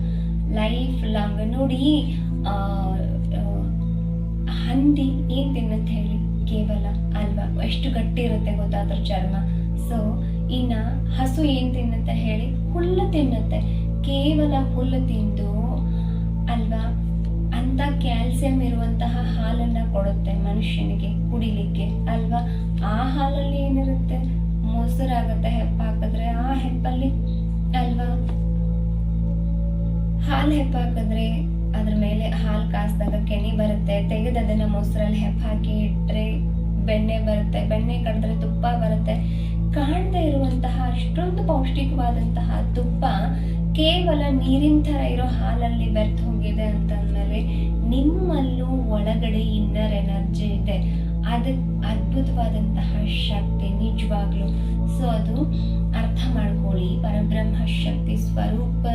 ಲೈಫ್ ಲಾಂಗ್ ನೋಡಿ ಹಂದಿ ಏನು ತಿನ್ನುತ್ತೆ ಹೇಳಿ? ಕೇವಲ ಅಲ್ವಾ? ಎಷ್ಟು ಗಟ್ಟಿ ಇರುತ್ತೆ ಗೊತ್ತಾ ಅದ್ರ ಚರ್ಮ? ಸೊ ಇನ್ನ ಹಸು ಏನು ತಿನ್ನುತ್ತೆ ಹೇಳಿ? ಹುಲ್ಲು ತಿನ್ನುತ್ತೆ. ಕೇವಲ ಹುಲ್ಲು ತಿಂದು ಅಲ್ವಾ? ಕ್ಯಾಲ್ಸಿಯಂ ಇರುವಂತಹ ಹಾಲನ್ನ ಕೊಡುತ್ತೆ ಮನುಷ್ಯನಿಗೆ ಕುಡಿಲಿಕ್ಕೆ, ಅಲ್ವಾ? ಆ ಹಾಲಲ್ಲಿ ಏನಿರುತ್ತೆ? ಮೊಸರಾಗುತ್ತೆ, ಹೆಪ್ಪ ಹಾಕಿದ್ರೆ ಆ ಹೆಪ್ಪಲ್ಲಿ, ಅಲ್ವಾ? ಹಾಲು ಹೆಪ್ಪ ಹಾಕಿದ್ರೆ ಅದ್ರ ಮೇಲೆ ಹಾಲು ಕಾಸ್ದಾಗ ಕೆನೆ ಬರುತ್ತೆ. ತೆಗೆದು ಅದನ್ನ ಮೊಸರಲ್ಲಿ ಹೆಪ್ಪ ಹಾಕಿ ಇಟ್ಟರೆ ಬೆಣ್ಣೆ ಬರುತ್ತೆ. ಬೆಣ್ಣೆ ಕಡಿದ್ರೆ ತುಪ್ಪ ಬರುತ್ತೆ. ಕಾಣದೇ ಇರುವಂತಹ ಅಷ್ಟೊಂದು ಪೌಷ್ಟಿಕವಾದಂತಹ ತುಪ್ಪ ಕೇವಲ ನೀರಿನ ಥರ ಇರೋ ಹಾಲಲ್ಲಿ ಬೆರ್ತು ಹೋಗಿದೆ ಅಂತಂದ್ಮೇಲೆ ನಿಮ್ಮಲ್ಲೂ ಒಳಗಡೆ ಇನ್ನರ್ ಎನರ್ಜಿ ಇದೆ. ಅದಕ್ಕೆ ಅದ್ಭುತವಾದಂತಹ ಶಕ್ತಿ, ನಿಜವಾಗ್ಲು. ಸೊ ಅದು ಅರ್ಥ ಮಾಡ್ಕೊಳ್ಳಿ. ಪರಬ್ರಹ್ಮ ಶಕ್ತಿ ಸ್ವರೂಪ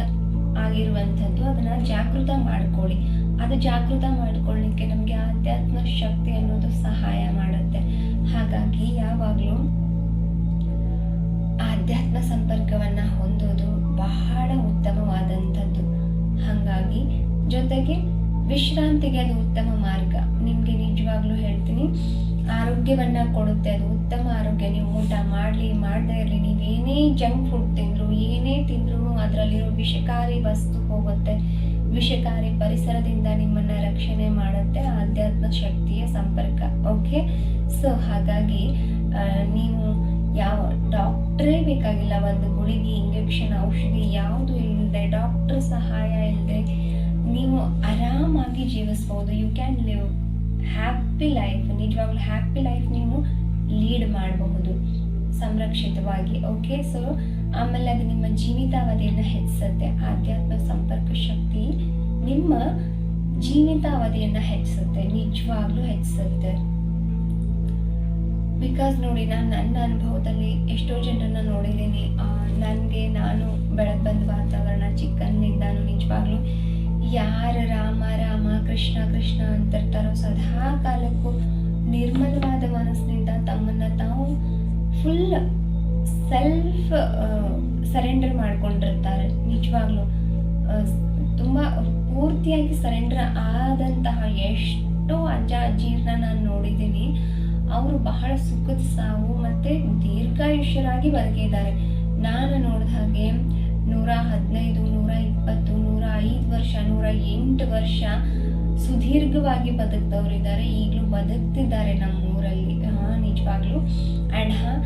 ಆಗಿರುವಂಥದ್ದು ಅದನ್ನ ಜಾಗೃತ ಮಾಡ್ಕೊಳ್ಳಿ. ಅದು ಜಾಗೃತ ಮಾಡ್ಕೊಳ್ಳಿಕ್ಕೆ ನಮಗೆ ಆಧ್ಯಾತ್ಮ ಶಕ್ತಿ ಅನ್ನೋದು ಸಹಾಯ ಮಾಡುತ್ತೆ. ಹಾಗಾಗಿ ಯಾವಾಗಲೂ ಆಧ್ಯಾತ್ಮ ಸಂಪರ್ಕವನ್ನ ಹೊಂದೋದು ಬಹಳ ಉತ್ತಮವಾದಂಥದ್ದು. ಹಾಗಾಗಿ ಜೊತೆಗೆ ವಿಶ್ರಾಂತಿಗೆ ಅದು ಉತ್ತಮ ಮಾರ್ಗ. ನಿಮಗೆ ನಿಜವಾಗ್ಲೂ ಹೇಳ್ತೀನಿ, ಆರೋಗ್ಯವನ್ನ ಕೊಡುತ್ತೆ, ಅದು ಉತ್ತಮ ಆರೋಗ್ಯ. ನೀವು ಊಟ ಮಾಡಲಿ, ಮಾಡದೇ ಇರಲಿ ನೀವೇನೇ ಜಂಕ್ ಫುಡ್ ತಿಂದ್ರು, ಏನೇ ತಿಂದ್ರೂ ಅದರಲ್ಲಿರೋ ವಿಷಕಾರಿ ವಸ್ತು ಹೋಗುತ್ತೆ. ವಿಷಕಾರಿ ಪರಿಸರದಿಂದ ನಿಮ್ಮನ್ನ ರಕ್ಷಣೆ ಮಾಡುತ್ತೆ, ಆಧ್ಯಾತ್ಮ ಶಕ್ತಿಯ ಸಂಪರ್ಕ. ಓಕೆ ಸೊ ಹಾಗಾಗಿ ನೀವು ಯಾವ ಡಾಕ್ಟ್ರೇ ಬೇಕಾಗಿಲ್ಲ, ಒಂದು ಗುಳಿಗೆ ಇಂಜೆಕ್ಷನ್, ಔಷಧಿ ಯಾವುದು ಇಲ್ಲದೆ ಡಾಕ್ಟರ್ ಸಹಾಯ ಇಲ್ಲದೆ ನೀವು ಆರಾಮಾಗಿ ಜೀವಿಸ್ಬೋದು you can live happy life ನಿಜವಾಗ್ಲೂ ಹ್ಯಾಪಿ ಲೈಫ್ ನೀವು ಲೀಡ್ ಮಾಡಬಹುದು. ಸಂರಕ್ಷಿತವಾಗಿ. ಓಕೆ ಸೊ ಆಮೇಲೆ ಅದು ನಿಮ್ಮ ಜೀವಿತಾವಧಿಯನ್ನು ಹೆಚ್ಚಿಸುತ್ತೆ. ಆಧ್ಯಾತ್ಮ ಸಂಪರ್ಕ ಶಕ್ತಿ ನಿಮ್ಮ ಜೀವಿತಾವಧಿಯನ್ನು ಹೆಚ್ಚಿಸುತ್ತೆ. ನಿಜವಾಗ್ಲೂ ಹೆಚ್ಚಿಸುತ್ತೆ. ಬಿಕಾಸ್ ನೋಡಿ, ನಾನು ನನ್ನ ಅನುಭವದಲ್ಲಿ ಎಷ್ಟೋ ಜನರನ್ನ ನೋಡಿದ್ದೀನಿ. ನನಗೆ ನಾನು ಬೆಳೆದು ಬಂದ ವಾತಾವರಣ, ಚಿಕ್ಕಂದಿನಿಂದಾನು ನಿಜವಾಗ್ಲೂ ಯಾರು ರಾಮ ರಾಮ, ಕೃಷ್ಣ ಕೃಷ್ಣ ಅಂತಿರ್ತಾರೋ ಸದಾ ಕಾಲಕ್ಕೂ ನಿರ್ಮಲವಾದ ಮನಸ್ಸಿನಿಂದ ತಮ್ಮನ್ನ ತಾವು ಫುಲ್ ಸೆಲ್ಫ್ ಸರೆಂಡರ್ ಮಾಡ್ಕೊಂಡಿರ್ತಾರೆ. ನಿಜವಾಗ್ಲೂ ತುಂಬ ಪೂರ್ತಿಯಾಗಿ ಸರೆಂಡರ್ ಆದಂತಹ ಎಷ್ಟೋ ಅಜ್ಜ ಅಜ್ಜಿರನ್ನ ನಾನು ನೋಡಿದ್ದೀನಿ. ಅವರು ಬಹಳ ಸುಖದ ಸಾವು ಮತ್ತು ದೀರ್ಘಾಯುಷ್ಯರಾಗಿ ಬದುಕಿದ್ದಾರೆ. ನಾನು ನೋಡಿದ ಹಾಗೆ ನೂರ ಹದಿನೈದು, ನೂರ ಇಪ್ಪತ್ತು, ನೂರ ಐದು ವರ್ಷ, ನೂರ ಎಂಟು ವರ್ಷ ಸುದೀರ್ಘವಾಗಿ ಬದುಕ್ದವ್ರಿದ್ದಾರೆ. ಈಗಲೂ ಬದುಕ್ತಿದ್ದಾರೆ ನಮ್ಮ ಊರಲ್ಲಿ ಹಾಂ, ನಿಜವಾಗ್ಲೂ. ಆ್ಯಂಡ್ ಹಾಂ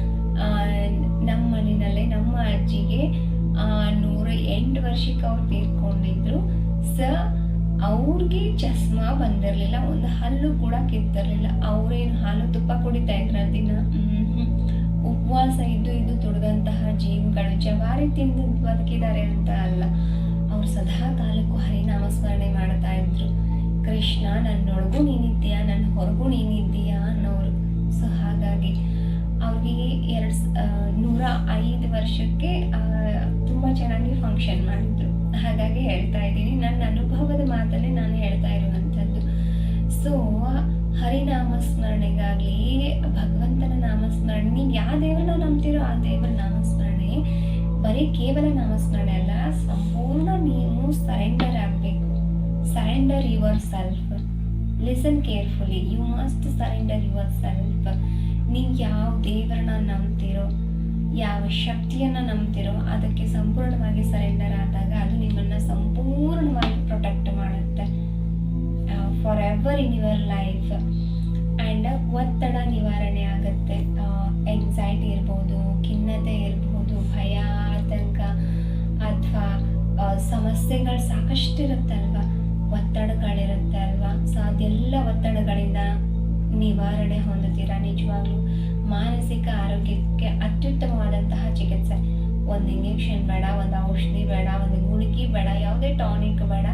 ನಮ್ಮ ಮನೆಯಲ್ಲೇ ನಮ್ಮ ಅಜ್ಜಿಗೆ ನೂರ ಎಂಟು ವರ್ಷಕ್ಕೆ ಅವ್ರು ತೀರ್ಕೊಂಡಿದ್ರು. ಸ, ಅವ್ರಿಗೆ ಚಸ್ಮಾ ಬಂದಿರಲಿಲ್ಲ, ಒಂದು ಹಲ್ಲು ಕೂಡ ಕಿತ್ತಿರಲಿಲ್ಲ. ಅವ್ರೇನು ಹಾಲು ತುಪ್ಪ ಕುಡಿತಾ ಇದ್ರ ದಿನ. ಉಪವಾಸ ಇದ್ದು, ಇದು ಜವಾರಿ ತಿಂದು ಬದುಕಿದ್ದಾರೆ ಅಂತ ಅಲ್ಲ, ಅವ್ರು ಸದಾ ಕಾಲಕ್ಕೂ ಹರಿನಾಮ ಸ್ಮರಣೆ ಮಾಡ್ತಾ ಇದ್ರು. ಕೃಷ್ಣ, ನನ್ನೊಳಗೂ ನೀನಿದ್ದೀಯಾ? ನನ್ನ ಹೊರಗೂ ನೀನಿದ್ದೀಯಾ ಅನ್ನೋರು. ಸೊ ಹಾಗಾಗಿ ಅವ್ರಿಗೆ ಎರಡು ನೂರ ಐದು ವರ್ಷಕ್ಕೆ ತುಂಬ ಚೆನ್ನಾಗಿ ಫಂಕ್ಷನ್ ಮಾಡಿದ್ರು. ಹಾಗಾಗಿ ಹೇಳ್ತಾ ಇದ್ದೀನಿ, ನನ್ನ ಅನುಭವದ ಮಾತನ್ನೇ ನಾನು ಹೇಳ್ತಾ ಇರುವಂಥದ್ದು. ಸೊ ಹರಿನಾಮ ಸ್ಮರಣೆಗಾಗಲಿ ಭಗವಂತನ ನಾಮಸ್ಮರಣೆ ನೀವು ಯಾವ ದೇವರನ್ನ ನಂಬ್ತೀರೋ ಆ ದೇವರ ನಾಮಸ್ಮರಣೆ ಬರೀ ಕೇವಲ ನಾಮಸ್ಮರಣೆ ಅಲ್ಲ, ಸಂಪೂರ್ಣ ನೀವು ಸರೆಂಡರ್ ಆಗಬೇಕು. Surrender yourself listen carefully you must surrender yourself ನೀವು ಯಾವ ದೇವರನ್ನ ನಂಬ್ತೀರೋ, ಯಾವ ಶಕ್ತಿಯನ್ನ ನಂಬ್ತೀರೋ, ಅದಕ್ಕೆ ಸಂಪೂರ್ಣವಾಗಿ ಸರೆಂಡರ್ ಆದಾಗ ಅದು ನಿಮ್ಮನ್ನ ಸಂಪೂರ್ಣವಾಗಿ ಪ್ರೊಟೆಕ್ಟ್ ಮಾಡುತ್ತೆ. Forever in your life and ಒತ್ತಡ ನಿವಾರಣೆ ಆಗುತ್ತೆ. ಎಂಗ್ಸೈಟಿ ಇರ್ಬೋದು ಸಮಸ್ಯೆಗಳು ಸಾಕಷ್ಟು ಇರುತ್ತೆ ಅಲ್ವಾ ಒತ್ತಡಗಳಿರುತ್ತೆ ಅಲ್ವಾ ಸೊ ಅದೆಲ್ಲ ಒತ್ತಡಗಳಿಂದ ನಿವಾರಣೆ ಹೊಂದುತ್ತೀರಾ? ನಿಜವಾಗ್ಲೂ ಮಾನಸಿಕ ಆರೋಗ್ಯಕ್ಕೆ ಅತ್ಯುತ್ತಮವಾದಂತಹ ಚಿಕಿತ್ಸೆ. ಒಂದು ಇಂಜೆಕ್ಷನ್ ಬೇಡ, ಒಂದು ಔಷಧಿ ಬೇಡ, ಒಂದು ಗುಳಿಗೆ ಬೇಡ, ಯಾವುದೇ ಟಾನಿಕ್ ಬೇಡ.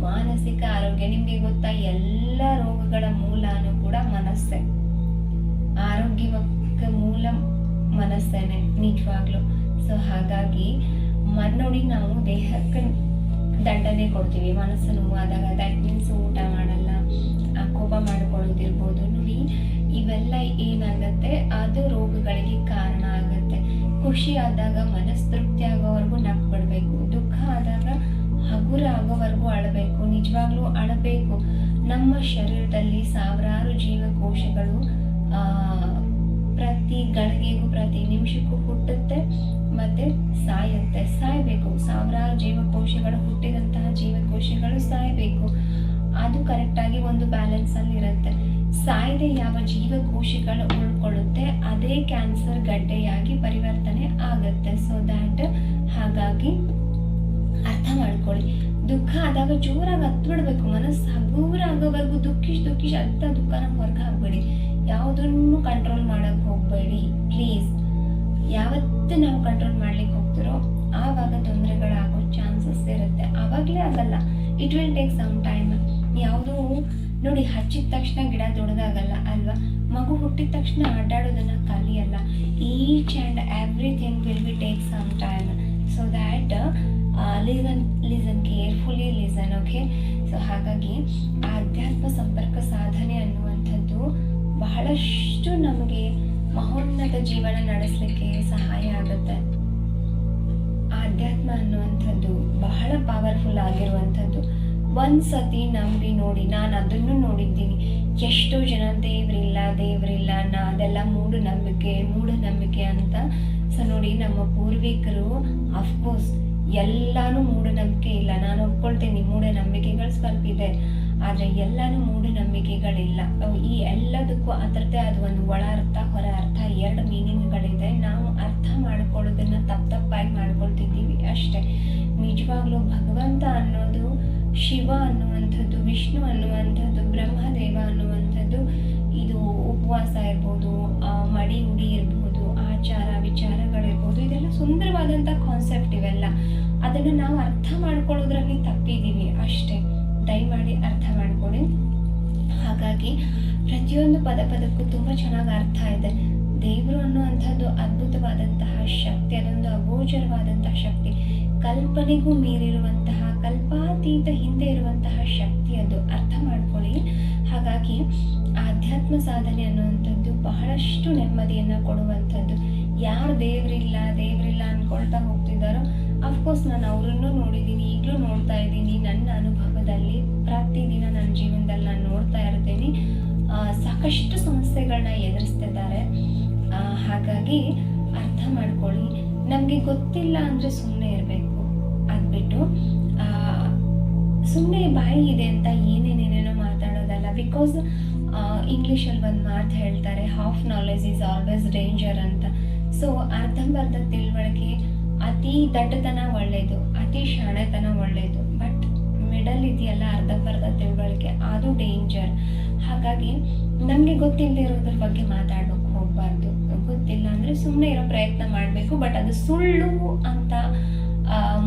ಮಾನಸಿಕ ಆರೋಗ್ಯ ನಿಮಗೆ ಗೊತ್ತಾ? ಎಲ್ಲ ರೋಗಗಳ ಮೂಲನೂ ಕೂಡ ಮನಸ್ಸೇ. ಆರೋಗ್ಯಕ್ಕೆ ಮೂಲ ಮನಸ್ಸೇನೆ, ನಿಜವಾಗ್ಲು. ಸೊ ಹಾಗಾಗಿ ಮ- ನೋಡಿ ನಾವು ದೇಹಕ್ಕೆ ದಂಡನೆ ಕೊಡ್ತೀವಿ. ಮನಸ್ಸು ನೋವಾದಾಗ ದಟ್ ಮೀನ್ಸ್ ಊಟ ಮಾಡಲ್ಲ ಕೋಪ ಮಾಡಿಕೊಳ್ಳೋದಿರ್ಬೋದು. ನೋಡಿ, ಇವೆಲ್ಲ ಏನಾಗುತ್ತೆ? ಅದು ರೋಗಗಳಿಗೆ ಕಾರಣ ಆಗುತ್ತೆ. ಖುಷಿ ಆದಾಗ ಮನಸ್ಸು ತೃಪ್ತಿ ಆಗೋವರೆಗೂ ನಕ್ ಬಿಡಬೇಕು ದುಃಖ ಆದಾಗ, ಹಗುರ ಆಗೋವರೆಗೂ ಅಳಬೇಕು. ನಿಜವಾಗ್ಲೂ ಅಳಬೇಕು. ನಮ್ಮ ಶರೀರದಲ್ಲಿ ಸಾವಿರಾರು ಜೀವಕೋಶಗಳು ಪ್ರತಿ ಗಳಿಗೆಗೂ, ಪ್ರತಿ ನಿಮಿಷಕ್ಕೂ ಹುಟ್ಟುತ್ತೆ. ಮತ್ತೆ ಸಾಯುತ್ತೆ. ಸಾಯಬೇಕು. ಸಾವಿರಾರು ಜೀವಕೋಶಗಳು ಹುಟ್ಟಿದಂತಹ ಜೀವಕೋಶಗಳು ಸಾಯಬೇಕು. ಅದು ಕರೆಕ್ಟಾಗಿ ಒಂದು ಬ್ಯಾಲೆನ್ಸ್ ಅಲ್ಲಿ ಇರುತ್ತೆ. ಸಾಯದೆ ಯಾವ ಜೀವಕೋಶಗಳು ಉಳ್ಕೊಳ್ಳುತ್ತೆ, ಅದೇ ಕ್ಯಾನ್ಸರ್ ಗಡ್ಡೆಯಾಗಿ ಪರಿವರ್ತನೆ ಆಗುತ್ತೆ. ಸೊ ದ್ಯಾಟ್ ಹಾಗಾಗಿ ಅರ್ಥ ಮಾಡ್ಕೊಳ್ಳಿ. ದುಃಖ ಆದಾಗ ಜೋರಾಗಿ ಹತ್ತು ಬಿಡ್ಬೇಕು ಮನಸ್ಸು. ಹಗೂರ ಆಗೋವರೆಗೂ ದುಃಖಿಸ್ ದುಃಖಿಸ್ ಅಂತ ದುಃಖನ ಹೊರಗೆ ಹಾಕ್ಬೇಡಿ ಯಾವುದನ್ನು ಕಂಟ್ರೋಲ್ ಮಾಡಕ್ ಹೋಗ್ಬೇಡಿ. ಪ್ಲೀಸ್ ಯಾವತ್ತು ನಾವು ಕಂಟ್ರೋಲ್ ಮಾಡ್ಲಿಕ್ಕೆ ಹೋಗ್ತಿರೋ, ಆವಾಗ ತೊಂದರೆಗಳಾಗೋ ಚಾನ್ಸಸ್ ಇರುತ್ತೆ. ಆವಾಗಲೇ ಆಗಲ್ಲ. It will take some time ಯಾವುದು ನೋಡಿ, ಹಚ್ಚಿದ ತಕ್ಷಣ ಗಿಡ ದೊಡ್ಡದಾಗಲ್ಲ ಅಲ್ವಾ? ಮಗು ಹುಟ್ಟಿದ ತಕ್ಷಣ ಆಟಾಡೋದನ್ನ ಕಲಿಯಲ್ಲ. Each and everything will be take some time so that listen listen carefully listen okay so ಹಾಗಾಗಿ ಆಧ್ಯಾತ್ಮ ಸಂಪರ್ಕ ಸಾಧನೆ ಅನ್ನುವಂಥದ್ದು ಬಹಳಷ್ಟು ನಮಗೆ ಮಹೋನ್ನತ ಜೀವನ ನಡೆಸಲಿಕ್ಕೆ ಸಹಾಯ ಆಗುತ್ತೆ. ಆಧ್ಯಾತ್ಮ ಅನ್ನುವಂಥದ್ದು ಬಹಳ ಪವರ್ಫುಲ್ ಆಗಿರುವಂಥದ್ದು. ಒಂದು ಸತಿ ನಂಬಿ ನೋಡಿ ನಾನು ಅದನ್ನು ನೋಡಿದ್ದೀನಿ. ಎಷ್ಟೋ ಜನ ದೇವರಿಲ್ಲ ದೇವರಿಲ್ಲ, ನಾ ಅದೆಲ್ಲ ಮೂಢನಂಬಿಕೆ ಮೂಢನಂಬಿಕೆ ಅಂತ ಸೊ ನೋಡಿ ನಮ್ಮ ಪೂರ್ವಿಕರು ಅಫ್ಕೋರ್ಸ್ ಎಲ್ಲಾನು ಮೂಢನಂಬಿಕೆ ಇಲ್ಲ. ನಾನು ಒಪ್ಕೊಳ್ತೀನಿ, ಮೂಢನಂಬಿಕೆಗಳು ಸ್ವಲ್ಪ ಇದೆ. ಆದರೆ ಎಲ್ಲಾನು ಮೂಢನಂಬಿಕೆಗಳಿಲ್ಲ. ಈ ಎಲ್ಲದಕ್ಕೂ ಅದರದೇ ಆದ ಒಂದು ಒಳ ಅರ್ಥ, ಹೊರ ಅರ್ಥ ಎರಡು ಮೀನಿಂಗ್ಗಳಿದೆ. ನಾವು ಅರ್ಥ ಮಾಡ್ಕೊಳ್ಳೋದನ್ನ ತಪ್ಪು ತಪ್ಪಾಗಿ ಮಾಡ್ಕೊಳ್ತಿದ್ದೀವಿ ಅಷ್ಟೇ. ನಿಜವಾಗ್ಲೂ ಭಗವಂತ ಅನ್ನೋದು ಶಿವ ಅನ್ನುವಂಥದ್ದು, ವಿಷ್ಣು ಅನ್ನುವಂಥದ್ದು, ಬ್ರಹ್ಮದೇವ ಅನ್ನುವಂಥದ್ದು, ಇದು ಉಪವಾಸ ಇರ್ಬೋದು ಮಡಿ ಉಡಿ ಇರ್ಬೋದು, ಆಚಾರ ವಿಚಾರಗಳಿರ್ಬೋದು, ಇದೆಲ್ಲ ಸುಂದರವಾದಂಥ ಕಾನ್ಸೆಪ್ಟ್ ಇವೆಲ್ಲ. ಅದನ್ನು ನಾವು ಅರ್ಥ ಮಾಡ್ಕೊಳ್ಳೋದ್ರಲ್ಲಿ ತಪ್ಪಿದ್ದೀವಿ ಅಷ್ಟೇ. ದಯಮಾಡಿ ಅರ್ಥ ಮಾಡ್ಕೊಳ್ಳಿ. ಹಾಗಾಗಿ ಪ್ರತಿಯೊಂದು ಪದ ಪದಕ್ಕೂ ತುಂಬ ಚೆನ್ನಾಗಿ ಅರ್ಥ ಇದೆ. ದೇವರು ಅನ್ನುವಂಥದ್ದು ಅದ್ಭುತವಾದಂತಹ ಶಕ್ತಿ, ಅದೊಂದು ಅಗೋಚರವಾದಂತಹ ಶಕ್ತಿ. ಕಲ್ಪನೆಗೂ ಮೀರಿರುವಂತಹ, ಕಲ್ಪಾತೀತ ಹಿಂದೆ ಇರುವಂತಹ ಶಕ್ತಿ ಅದು. ಅರ್ಥ ಮಾಡ್ಕೊಳ್ಳಿ. ಹಾಗಾಗಿ ಆಧ್ಯಾತ್ಮ ಸಾಧನೆ ಅನ್ನುವಂಥದ್ದು ಬಹಳಷ್ಟು ನೆಮ್ಮದಿಯನ್ನು ಕೊಡುವಂಥದ್ದು. ಯಾರು ದೇವರಿಲ್ಲ ದೇವರಿಲ್ಲ ಅನ್ಕೊಳ್ತಾ ಹೋಗ್ತಿದ್ದಾರೋ ಅಫ್ಕೋರ್ಸ್ ನಾನು ಅವರನ್ನು ನೋಡಿದ್ದೀನಿ, ಈಗಲೂ ನೋಡ್ತಾ ಇದ್ದೀನಿ. ನನ್ನ ಅನುಭವದಲ್ಲಿ ಪ್ರತಿದಿನ ನನ್ನ ಜೀವನದಲ್ಲಿ ನಾನು ನೋಡ್ತಾ ಇರ್ತೀನಿ. ಸಾಕಷ್ಟು ಸಮಸ್ಯೆಗಳನ್ನ ಎದುರಿಸ್ತಿದ್ದಾರೆ. ಹಾಗಾಗಿ ಅರ್ಥ ಮಾಡ್ಕೊಳ್ಳಿ. ನಮಗೆ ಗೊತ್ತಿಲ್ಲ ಅಂದರೆ ಸುಮ್ಮನೆ ಇರಬೇಕು. ಅದ್ಬಿಟ್ಟು ಸುಮ್ಮನೆ ಬಾಯಿ ಇದೆ ಅಂತ ಏನೇನೇನೇನೋ ಮಾತಾಡೋದಲ್ಲ. ಬಿಕಾಸ್ ಇಂಗ್ಲೀಷಲ್ಲಿ ಒಂದು ಮಾತು ಹೇಳ್ತಾರೆ half knowledge is always danger ಅಂತ. ಸೊ ಅರ್ಧಂಬರ್ಧ ತಿಳುವಳಿಕೆ ಅತಿ ದಟ್ಟತನ ಒಳ್ಳೆಯದು ಅತಿ ಶಾಣೆತನ ಒಳ್ಳೆಯದು ಬಟ್ ಮಿಡಲ್ ಇದೆಯಲ್ಲ ಅರ್ಧಂಬರ್ಧ ತಿಳುವಳಿಕೆ, ಅದು ಡೇಂಜರ್ ಹಾಗಾಗಿ ನಮಗೆ ಗೊತ್ತಿಲ್ಲದೆ ಇರೋದ್ರ ಬಗ್ಗೆ ಮಾತಾಡೋಕೆ ಹೋಗಬಾರ್ದು. ಗೊತ್ತಿಲ್ಲ ಅಂದರೆ ಸುಮ್ಮನೆ ಇರೋ ಪ್ರಯತ್ನ ಮಾಡಬೇಕು ಬಟ್ ಅದು ಸುಳ್ಳು ಅಂತ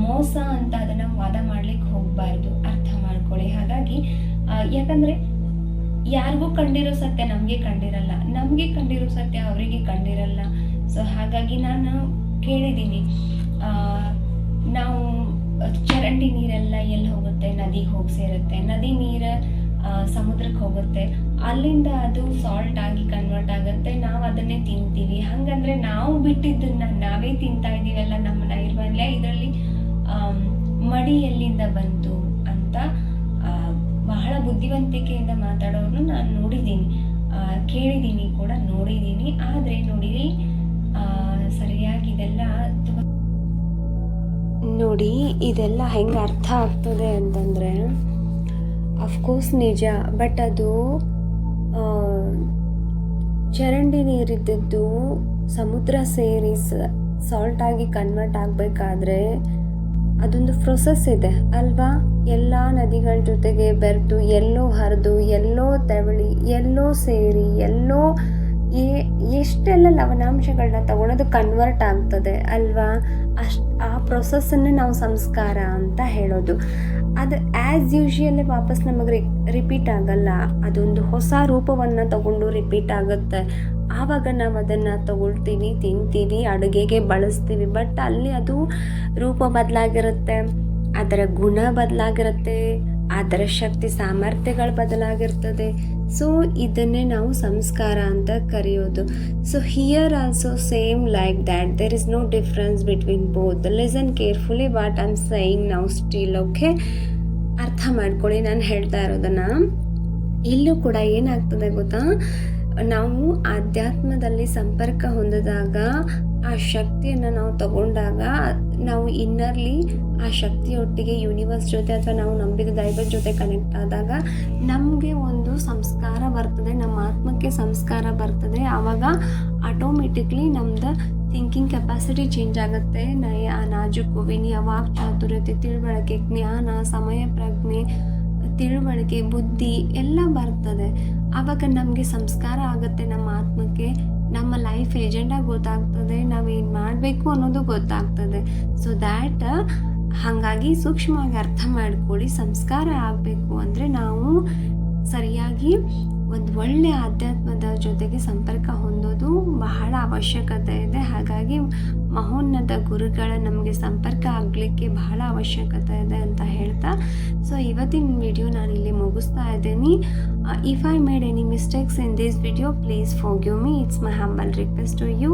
ಮೋಸ ಅಂತ ಅದನ್ನು ವಾದ ಮಾಡ್ಲಿಕ್ಕೆ ಹೋಗಬಾರ್ದು. ಅರ್ಥ ಮಾಡ್ಕೊಳ್ಳಿ. ಹಾಗಾಗಿ ಯಾಕಂದರೆ ಯಾರಿಗೂ ಕಂಡಿರೋ ಸತ್ಯ ನಮಗೆ ಕಂಡಿರಲ್ಲ. ನಮಗೆ ಕಂಡಿರೋ ಸತ್ಯ ಅವರಿಗೆ ಕಂಡಿರಲ್ಲ. ಸೊ ಹಾಗಾಗಿ ನಾನು ಕೇಳಿದ್ದೀನಿ. ನಾವು ಚರಂಡಿ ನೀರೆಲ್ಲ ಎಲ್ಲಿ ಹೋಗುತ್ತೆ? ನದಿಗೆ ಹೋಗಿ ಸೇರುತ್ತೆ. ನದಿ ನೀರು ಸಮುದ್ರಕ್ಕೆ ಹೋಗುತ್ತೆ. ಅಲ್ಲಿಂದ ಅದು ಸಾಲ್ಟ್ ಆಗಿ ಕನ್ವರ್ಟ್ ಆಗುತ್ತೆ. ನಾವು ಅದನ್ನೇ ತಿಂತೀವಿ. ಹಾಗಂದ್ರೆ ನಾವು ಬಿಟ್ಟಿದ್ದನ್ನ ನಾವೇ ತಿಂತಾ ಇದೀವಲ್ಲ ನಮ್ಮ ನೈರ್ಮಲ್ಯ? ಇದರಲ್ಲಿ ಮಡಿ ಎಲ್ಲಿಂದ ಬಂತು ಅಂತ ಬಹಳ ಬುದ್ಧಿವಂತಿಕೆಯಿಂದ ಮಾತಾಡೋರು ನಾನು ನೋಡಿದ್ದೀನಿ ಕೇಳಿದ್ದೀನಿ ಕೂಡ ನೋಡಿದ್ದೀನಿ ಆದರೆ ನೋಡಿರಿ ಆ, ಸರಿಯಾಗಿ ಇದೆಲ್ಲ ನೋಡಿ, ಇದೆಲ್ಲ ಹೆಂಗೆ ಅರ್ಥ ಆಗ್ತದೆ ಅಂತಂದರೆ ಅಫ್ಕೋರ್ಸ್ ನಿಜ ಬಟ್ ಅದು ಚರಂಡಿ ನೀರಿದ್ದದ್ದು ಸಮುದ್ರ ಸೇರಿ ಸಾಲ್ಟ್ ಆಗಿ ಕನ್ವರ್ಟ್ ಆಗಬೇಕಾದ್ರೆ ಅದೊಂದು ಪ್ರೊಸೆಸ್ ಇದೆ, ಅಲ್ವಾ? ಎಲ್ಲ ನದಿಗಳ ಜೊತೆಗೆ ಬೆರೆತು ಎಲ್ಲೋ ಹರಿದು, ಎಲ್ಲೋ ತೆವಳಿ, ಎಲ್ಲೋ ಸೇರಿ, ಎಲ್ಲೋ ಎಷ್ಟೆಲ್ಲ ಲವಣಾಂಶಗಳನ್ನ ತಗೊಳೋದು ಕನ್ವರ್ಟ್ ಆಗ್ತದೆ, ಅಲ್ವಾ? ಅಷ್ಟು ಆ ಪ್ರೊಸೆಸ್ಸನ್ನು ನಾವು ಸಂಸ್ಕಾರ ಅಂತ ಹೇಳೋದು. ಅದು ಆ್ಯಸ್ ಯೂಶುವಲಿ ವಾಪಸ್ ನಮಗೆ ರಿ ರಿಪೀಟ್ ಆಗಲ್ಲ. ಅದೊಂದು ಹೊಸ ರೂಪವನ್ನು ತಗೊಂಡು ರಿಪೀಟ್ ಆಗುತ್ತೆ. ಆವಾಗ ನಾವು ಅದನ್ನು ತಗೊಳ್ತೀವಿ, ತಿಂತೀವಿ, ಅಡುಗೆಗೆ ಬಳಸ್ತೀವಿ. ಬಟ್ ಅಲ್ಲಿ ಅದು ರೂಪ ಬದಲಾಗಿರುತ್ತೆ, ಅದರ ಗುಣ ಬದಲಾಗಿರುತ್ತೆ ಅದರ ಶಕ್ತಿ ಸಾಮರ್ಥ್ಯಗಳು ಬದಲಾಗಿರ್ತದೆ. ಸೊ ಇದನ್ನೇ ನಾವು ಸಂಸ್ಕಾರ ಅಂತ ಕರೆಯೋದು. So here also same like that there is no difference between both listen carefully what I'm saying ನಾವು ಸ್ಟಿಲ್ ಓಕೆ ಅರ್ಥ ಮಾಡ್ಕೊಳ್ಳಿ, ನಾನು ಹೇಳ್ತಾ ಇರೋದನ್ನು. ಇಲ್ಲೂ ಕೂಡ ಏನಾಗ್ತದೆ ಗೊತ್ತಾ? ನಾವು ಆಧ್ಯಾತ್ಮದಲ್ಲಿ ಸಂಪರ್ಕ ಹೊಂದಿದಾಗ, ಆ ಶಕ್ತಿಯನ್ನು ನಾವು ತಗೊಂಡಾಗ ನಾವು ಇನ್ನರ್ಲಿ ಆ ಶಕ್ತಿಯೊಟ್ಟಿಗೆ ಯೂನಿವರ್ಸ್ ಜೊತೆ ಅಥವಾ ನಾವು ನಂಬಿದ ದೈವದ ಜೊತೆ ಕನೆಕ್ಟ್ ಆದಾಗ ನಮಗೆ ಒಂದು ಸಂಸ್ಕಾರ ಬರ್ತದೆ, ನಮ್ಮ ಆತ್ಮಕ್ಕೆ ಸಂಸ್ಕಾರ ಬರ್ತದೆ. ಆವಾಗ ಆಟೋಮೆಟಿಕ್ಲಿ ನಮ್ದು ಥಿಂಕಿಂಗ್ ಕೆಪಾಸಿಟಿ ಚೇಂಜ್ ಆಗುತ್ತೆ. ನಯ ನಾಜುಕು ವಿನಯ ವಾಕ್ ಚಾತುರ್ಯತೆ, ತಿಳುವಳಿಕೆ, ಜ್ಞಾನ, ಸಮಯ ಪ್ರಜ್ಞೆ, ತಿಳುವಳಿಕೆ, ಬುದ್ಧಿ ಎಲ್ಲ ಬರ್ತದೆ. ಆವಾಗ ನಮಗೆ ಸಂಸ್ಕಾರ ಆಗುತ್ತೆ ನಮ್ಮ ಆತ್ಮಕ್ಕೆ. ನಮ್ಮ ಲೈಫ್ ಏಜೆಂಡಾ ಗೊತ್ತಾಗ್ತದೆ ನಾವೇನು ಮಾಡಬೇಕು ಅನ್ನೋದು ಗೊತ್ತಾಗ್ತದೆ. ಸೊ ದ್ಯಾಟ್ ಹಾಗಾಗಿ ಸೂಕ್ಷ್ಮವಾಗಿ ಅರ್ಥ ಮಾಡ್ಕೊಳ್ಳಿ, ಸಂಸ್ಕಾರ ಆಗಬೇಕು ಅಂದರೆ ನಾವು ಸರಿಯಾಗಿ ಒಂದು ಒಳ್ಳೆಯ ಆಧ್ಯಾತ್ಮದ ಜೊತೆಗೆ ಸಂಪರ್ಕ ಹೊಂದೋದು ಬಹಳ ಅವಶ್ಯಕತೆ ಇದೆ. ಹಾಗಾಗಿ ಮಹೋನ್ನತ ಗುರುಗಳ ನಮಗೆ ಸಂಪರ್ಕ ಆಗಲಿಕ್ಕೆ ಬಹಳ ಅವಶ್ಯಕತೆ ಇದೆ ಅಂತ ಹೇಳ್ತಾ. ಸೊ ಇವತ್ತಿನ ವಿಡಿಯೋ ನಾನು ಇಲ್ಲಿ ಮುಗಿಸ್ತಾ ಇದ್ದೀನಿ. If I made any mistakes in this video please forgive me it's my humble request to you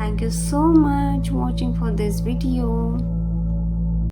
thank you so much watching for this video